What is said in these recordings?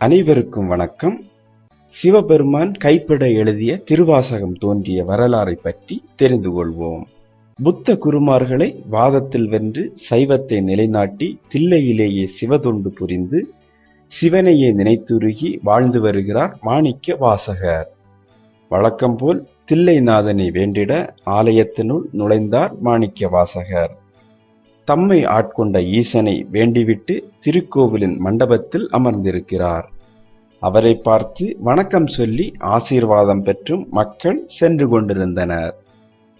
அனைவருக்கும் வணக்கம். சிவபெருமான் கைப்பட எழுதிய திருவாசகம் தோன்றிய வரலாறை பற்றி தெரிந்து கொள்வோம். புத்த குருமார்களை வாதத்தில் வென்று சைவத்தை நிலைநாட்டி தில்லையிலேயே சிவதொண்டு புரிந்து சிவனையே நினைத்துருகி வாழ்ந்து வருகிறார் மாணிக்க வாசகர். வழக்கம்போல் தில்லைநாதனை வேண்டிட ஆலயத்தினுள் நுழைந்தார் மாணிக்க வாசகர். தம்மை ஆட்கொண்ட ஈசனை வேண்டிவிட்டு திருக்கோவிலின் மண்டபத்தில் அமர்ந்திருக்கிறார். அவரை பார்த்து வணக்கம் சொல்லி ஆசீர்வாதம் பெற்றும் மக்கள் சென்று கொண்டிருந்தனர்.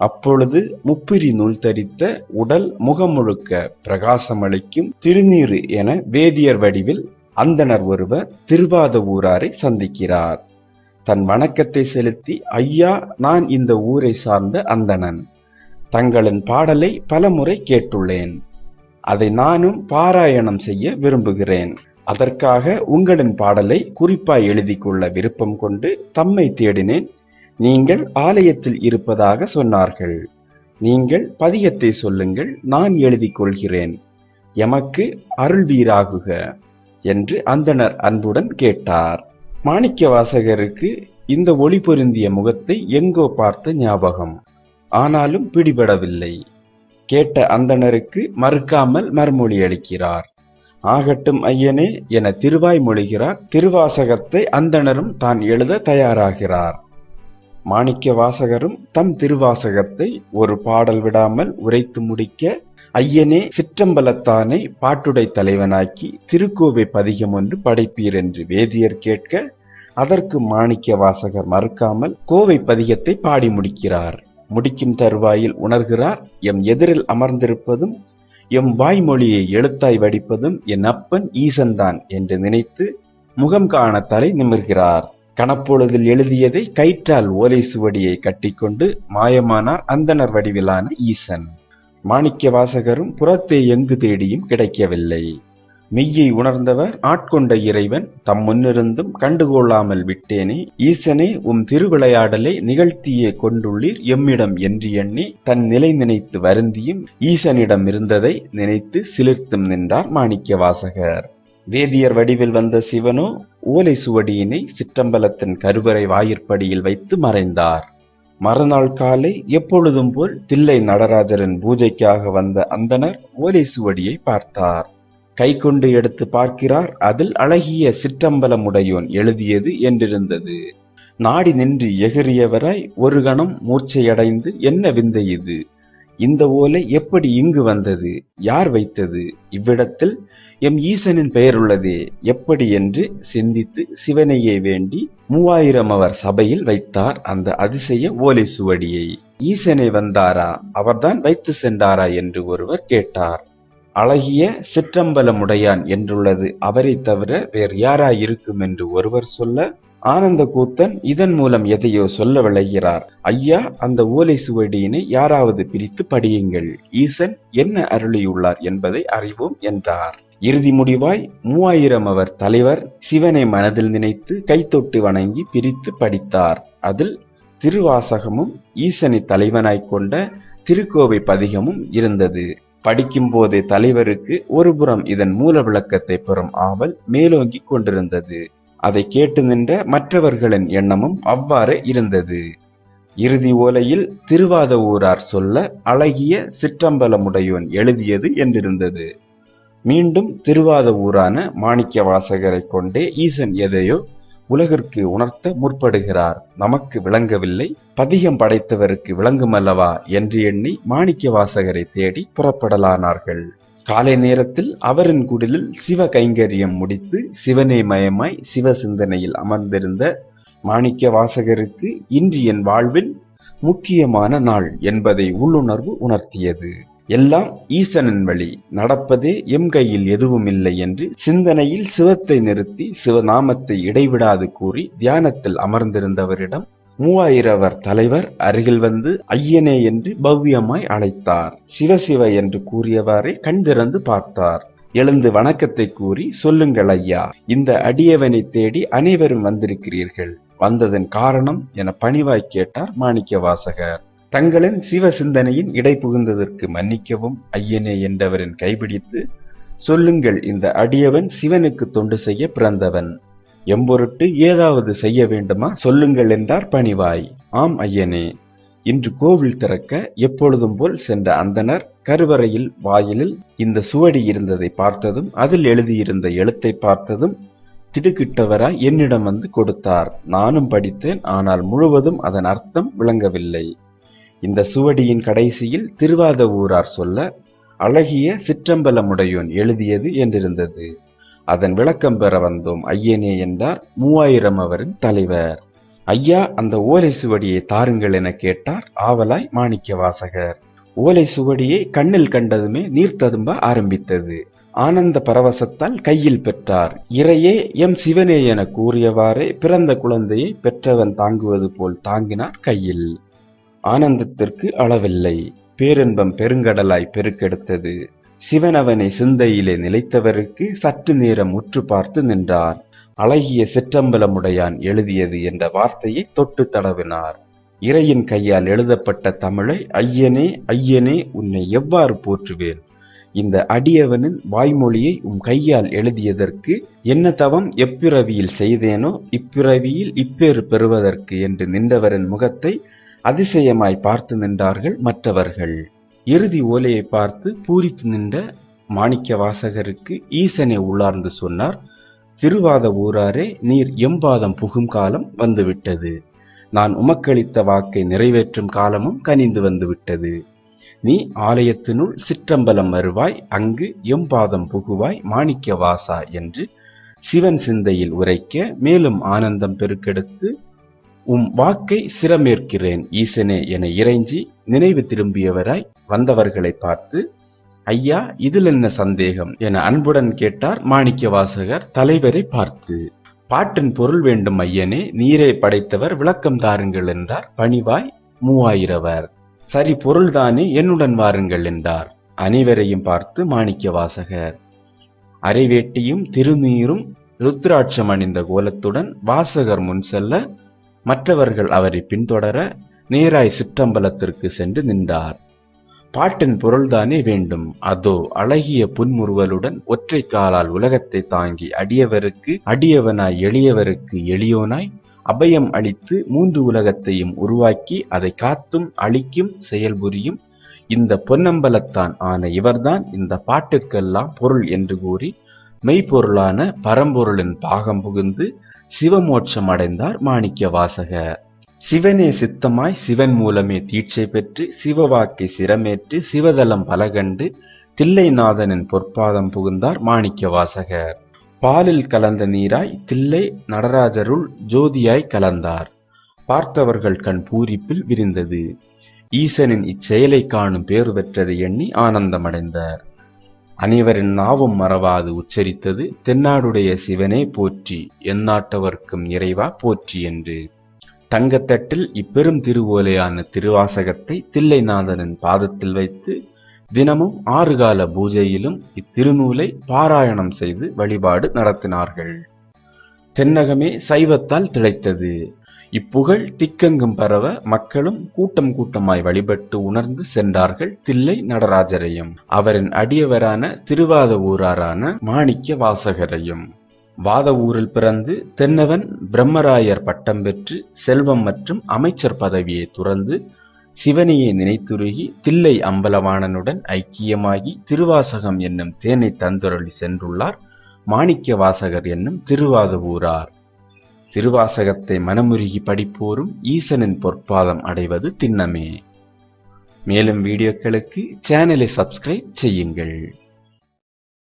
அப்பொழுது முப்பிரி நூல் தரித்த உடல் முகம் முழுக்க பிரகாசமளிக்கும் திருநீறு என வேதியர் வடிவில் அந்தணர் ஒருவர் திருவாத ஊராரை சந்திக்கிறார். தன் வணக்கத்தை செலுத்தி ஐயா நான் இந்த ஊரை சார்ந்த அந்தணன். தங்களின் பாடலை பலமுறை கேட்டுள்ளேன். அதை நானும் பாராயணம் செய்ய விரும்புகிறேன். அதற்காக உங்களின் பாடலை குறிப்பாய் எழுதி கொள்ள விருப்பம் கொண்டு தம்மை தேடினேன். நீங்கள் ஆலயத்தில் இருப்பதாக சொன்னார்கள். நீங்கள் பதியத்தை சொல்லுங்கள் நான் எழுதி கொள்கிறேன். எமக்கு அருள்வீராகுக என்று அந்தணர் அன்புடன் கேட்டார். மாணிக்க வாசகருக்கு இந்த ஒளி பொருந்திய முகத்தை எங்கோ பார்த்த ஞாபகம். ஆனாலும் பிடிபடவில்லை. கேட்ட அந்தணருக்கு மறுக்காமல் மறுமொழி அளிக்கிறார். ஆகட்டும் ஐயனே என திருவாய் மொழிகிறார். திருவாசகத்தை அந்தணரும் தான் எழுத தயாராகிறார். மாணிக்க வாசகரும் தம் திருவாசகத்தை ஒரு பாடல் விடாமல் உரைத்து முடிக்க ஐயனே சிற்றம்பலத்தானை பாட்டுடை தலைவனாக்கி திருக்கோவை பதிகம் ஒன்று படைப்பீர் என்று வேதியர் கேட்க அதற்கு மாணிக்க வாசகர் மறுக்காமல் கோவை பதிகத்தை பாடி முடிக்கிறார். முடிக்கும் தருவாயில் உணர்கிறார். எம் எதிரில் அமர்ந்திருப்பதும் எம் வாய்மொழியை எழுத்தாய் வடிப்பதும் என் அப்பன் ஈசன்தான் என்று நினைத்து முகம் காண தலை நிமிர்கிறார். கணப்பொழுதில் எழுதியதை கயிற்றால் ஓலை சுவடியை கட்டிக்கொண்டு மாயமானார் அந்தனர் வடிவிலான ஈசன். மாணிக்க வாசகரும் புறத்தே எங்கு தேடியும் கிடைக்கவில்லை. மெய்யை உணர்ந்தவர் ஆட்கொண்ட இறைவன் தம் முன்னிருந்தும் கண்டுகொள்ளாமல் விட்டேனே. ஈசனே உம் திருவிளையாடலை நிகழ்த்தியே கொண்டுள்ளீர் எம்மிடம் என்று எண்ணி தன் நிலை நினைத்து வருந்தியும் ஈசனிடம் இருந்ததை நினைத்து சிலிர்த்தும் நின்றார் மாணிக்க வாசகர் வேதியர் வடிவில் வந்த சிவனோ ஓலை சுவடியினை சிற்றம்பலத்தின் கருவறை வாயிற்படியில் வைத்து மறைந்தார். மறுநாள் காலை எப்பொழுதும் போல் தில்லை நடராஜரின் பூஜைக்காக வந்த அந்தனர் ஓலை சுவடியை பார்த்தார். கை கொண்டு எடுத்து பார்க்கிறார். அதில் அழகிய சிற்றம்பலமுடையோன் எழுதியது என்றிருந்தது. நாடி நின்று எகறியவராய் ஒரு கணம் மூர்ச்சையடைந்து என்ன விந்தை இது? இந்த ஓலை எப்படி இங்கு வந்தது? யார் வைத்தது? இவ்விடத்தில் எம் ஈசனின் பெயர் உள்ளதே எப்படி என்று சிந்தித்து சிவனையே வேண்டி மூவாயிரம் அவர் சபையில் வைத்தார் அந்த அதிசய ஓலை சுவடியை. ஈசனை வந்தாரா? அவர்தான் வைத்து சென்றாரா? என்று ஒருவர் கேட்டார். அழகிய சிற்றம்பலமுடையான் என்றுள்ளது. அவரை தவிர வேறு யாரா இருக்கும் என்று ஒருவர் சொல்ல ஆனந்த கூத்தன் இதன் மூலம் எதையோ சொல்ல விளைகிறார் ஐயா அந்த ஓலை சுவடியினை யாராவது பிரித்து படியுங்கள். ஈசன் என்ன அருளியுள்ளார் என்பதை அறிவோம் என்றார். இறுதி முடிவாய் மூவாயிரம் அவர் தலைவர் சிவனை மனதில் நினைத்து கைத்தொட்டு வணங்கி பிரித்து படித்தார். அதில் திருவாசகமும் ஈசனை தலைவனாய்க் கொண்ட திருக்கோவை பதிகமும் இருந்தது. படிக்கும் போதே தலைவருக்கு ஒருபுறம் இதன் மூல விளக்கத்தை பெறும் ஆவல் மேலோங்கிக் கொண்டிருந்தது. அதை கேட்டு நின்ற மற்றவர்களின் எண்ணமும் அவ்வாறே இருந்தது. இறுதி ஓலையில் திருவாத ஊரார் சொல்ல அழகிய சிற்றம்பலமுடையோன் எழுதியது என்றிருந்தது. மீண்டும் திருவாத ஊரான மாணிக்க வாசகரை கொண்டே ஈசன் எதையோ உலகிற்கு உணர்த்த முற்படுகிறார். நமக்கு விளங்கவில்லை. பதிகம் படைத்தவருக்கு விளங்குமல்லவா என்று எண்ணி மாணிக்க வாசகரை தேடி புறப்படலானார்கள். காலை நேரத்தில் அவரின் குடிலில் சிவ கைங்கரியம் முடித்து சிவனே மயமாய் சிவ சிந்தனையில் அமர்ந்திருந்த மாணிக்க வாசகருக்கு இன்று என் வாழ்வில் முக்கியமான நாள் என்பதை உள்ளுணர்வு உணர்த்தியது. எல்லாம் ஈசனின் வழி. நடப்பதே எம் கையில் எதுவும் இல்லை என்று சிந்தனையில் சிவத்தை நிறுத்தி சிவநாமத்தை இடைவிடாது கூறி தியானத்தில் அமர்ந்திருந்தவரிடம் மூவாயிரவர் தலைவர் அருகில் வந்து ஐயனே என்று பவ்யமாய் அழைத்தார். சிவசிவ என்று கூறியவாறே கண் திறந்து பார்த்தார். எழுந்து வணக்கத்தை கூறி சொல்லுங்கள் ஐயா இந்த அடியவனை தேடி அனைவரும் வந்திருக்கிறீர்கள். வந்ததன் காரணம் என பணிவாய் கேட்டார் மாணிக்க வாசகர் தங்களின் சிவ சிந்தனையின் இடை புகுந்ததற்கு மன்னிக்கவும். ஐயனே என்றவரின் கைபிடித்து சொல்லுங்கள் இந்த அடியவன் சிவனுக்கு தொண்டு செய்ய பிறந்தவன். எம்பொருட்டு ஏதாவது செய்ய வேண்டுமா? சொல்லுங்கள் என்றார் பணிவாய். ஆம் ஐயனே இன்று கோவில் திறக்க எப்பொழுதும் போல் சென்ற அந்தனர் கருவறையில் வாயிலில் இந்த சுவடி இருந்ததை பார்த்ததும் அதில் எழுதியிருந்த எழுத்தை பார்த்ததும் திடுக்கிட்டவராய் என்னிடம் வந்து கொடுத்தார். நானும் படித்தேன் ஆனால் முழுவதும் அதன் அர்த்தம் விளங்கவில்லை. இந்த சுவடியின் கடைசியில் திருவாத ஊரார் சொல்ல அழகிய சிற்றம்பலமுடையோன் எழுதியது என்றிருந்தது. அதன் விளக்கம் பெற வந்தோம் ஐயனே என்றார் மூவாயிரம் அவரின் தலைவர். ஐயா அந்த ஓலை சுவடியை தாருங்கள் என கேட்டார் ஆவலாய் மாணிக்க வாசகர். ஓலை சுவடியை கண்ணில் கண்டதுமே நீர் ததும்ப ஆரம்பித்தது. ஆனந்த பரவசத்தால் கையில் பெற்றார். இறையே எம் சிவனே என கூறியவாறே பிறந்த குழந்தையை பெற்றவன் தாங்குவது போல் தாங்கினார் கையில். ஆனந்தத்திற்கு அளவில்லை. பேரின்பம் பெருங்கடலாய் பெருக்கெடுத்தது. சிவனவனை சிந்தையிலே நிலைத்தவருக்கு சற்று நேரம் உற்று பார்த்து நின்றார். அழகிய சிற்றம்பலமுடையான் எழுதியது என்ற வார்த்தையை தொட்டு தடவினார். இறையின் கையால் எழுதப்பட்ட தமிழை ஐயனே ஐயனே உன்னை எவ்வாறு போற்றுவேன்? இந்த அடியவனின் வாய்மொழியை உம் கையால் எழுதியதற்கு என்ன தவம் எப்பிறவியில் செய்தேனோ இப்பிறவியில் இப்பேறு பெறுவதற்கு என்று நின்றவரின் முகத்தை அதிசயமாய் பார்த்து நின்றார்கள் மற்றவர்கள். இறுதி ஓலையை பார்த்து பூரித்து நின்ற மாணிக்க வாசகருக்கு ஈசனை உள்ளார்ந்து சொன்னார் திருவாத ஊராரே நீர் எம்பாதம் புகும் காலம் வந்துவிட்டது. நான் உமக்களித்த வாக்கை நிறைவேற்றும் காலமும் கனிந்து வந்துவிட்டது. நீ ஆலயத்தினுள் சிற்றம்பலம் வருவாய் அங்கு எம்பாதம் புகுவாய் மாணிக்க வாசா என்று சிவன் சிந்தையில் உரைக்க மேலும் ஆனந்தம் பெருக்கெடுத்து உம் வாக்கை சிரமேற்கிறேன் ஈசனே என இறைஞ்சி நினைவு திரும்பியவராய் வந்தவர்களை பார்த்து ஐயா இதில் என்ன சந்தேகம்? என அன்புடன் கேட்டார் மாணிக்க வாசகர் தலைவரை பார்த்து. பாட்டின் பொருள் வேண்டும் ஐயனே நீரை படைத்தவர் விளக்கம் தாருங்கள் என்றார் பணிவாய் மூவாயிரவர். சரி பொருள்தானே என்னுடன் வாருங்கள் என்றார் அனைவரையும் பார்த்து மாணிக்க வாசகர் அரைவேட்டியும் திருநீரும் ருத்ராட்சம் அணிந்த கோலத்துடன் வாசகர் முன் செல்ல மற்றவர்கள் அவரை பின்தொடர நேராய் சிற்றம்பலத்திற்கு சென்று நின்றார். பாட்டின் பொருள்தானே வேண்டும். அதோ அழகிய புன்முறுவலுடன் ஒற்றை காலால் உலகத்தை தாங்கி அடியவருக்கு அடியவனாய் எளியவருக்கு எளியோனாய் அபயம் அளித்து மூன்று உலகத்தையும் உருவாக்கி அதை காத்தும் அழிக்கும் செயல்புரியும் இந்த பொன்னம்பலத்தான் ஆன இவர்தான் இந்த பாட்டுக்கெல்லாம் பொருள் என்று கூறி மெய்ப்பொருளான பரம்பொருளின் பாகம் புகுந்து சிவமோட்சம் அடைந்தார் மாணிக்க வாசகர் சிவனே சித்தமாய் சிவன் மூலமே தீட்சை பெற்று சிவவாக்கை சிரமேற்று சிவதலம் பலகண்டு தில்லைநாதனின் பொற்பாதம் புகுந்தார் மாணிக்க வாசகர் பாலில் கலந்த நீராய் தில்லை நடராஜருள் ஜோதியாய் கலந்தார். பார்த்தவர்கள் கண் பூரிப்பில் விரிந்தது. ஈசனின் இச்செயலை காணும் பேறு பெற்றதை எண்ணி ஆனந்தமடைந்தார். அனைவரின் நாவும் மறவாது உச்சரித்தது தென்னாடுடைய சிவனே போற்றி எந்நாட்டவர்க்கும் இறைவா போற்றி என்று. தங்கத்தட்டில் இப்பெரும் திருவோலையான திருவாசகத்தை தில்லைநாதனின் பாதத்தில் வைத்து தினமும் ஆறு கால பூஜையிலும் இத்திருநூலை பாராயணம் செய்து வழிபாடு நடத்தினார்கள். தென்னகமே சைவத்தால் திளைத்தது. இப்புகழ் திக்கெங்கும் பரவ மக்களும் கூட்டம் கூட்டமாய் வழிபட்டு உணர்ந்து சென்றார்கள் தில்லை நடராஜரையும். அவரின் அடியவரான திருவாத ஊராரான மாணிக்க வாசகரையும். வாத ஊரில் பிறந்து தென்னவன் பிரம்மராயர் பட்டம் பெற்று செல்வம் மற்றும் அமைச்சர் பதவியை துறந்து சிவனையை நினைத்துருகி தில்லை அம்பலவாணனுடன் ஐக்கியமாகி திருவாசகம் என்னும் தேனை தந்துரளி சென்றுள்ளார் மாணிக்க வாசகர் என்னும் திருவாத ஊரார். திருவாசகத்தை மனமுருகி படிப்போரும் ஈசனின் பொற்பாதம் அடைவது திண்ணமே. மேலும் வீடியோக்களுக்கு சேனலை சப்ஸ்கிரைப் செய்யுங்கள்.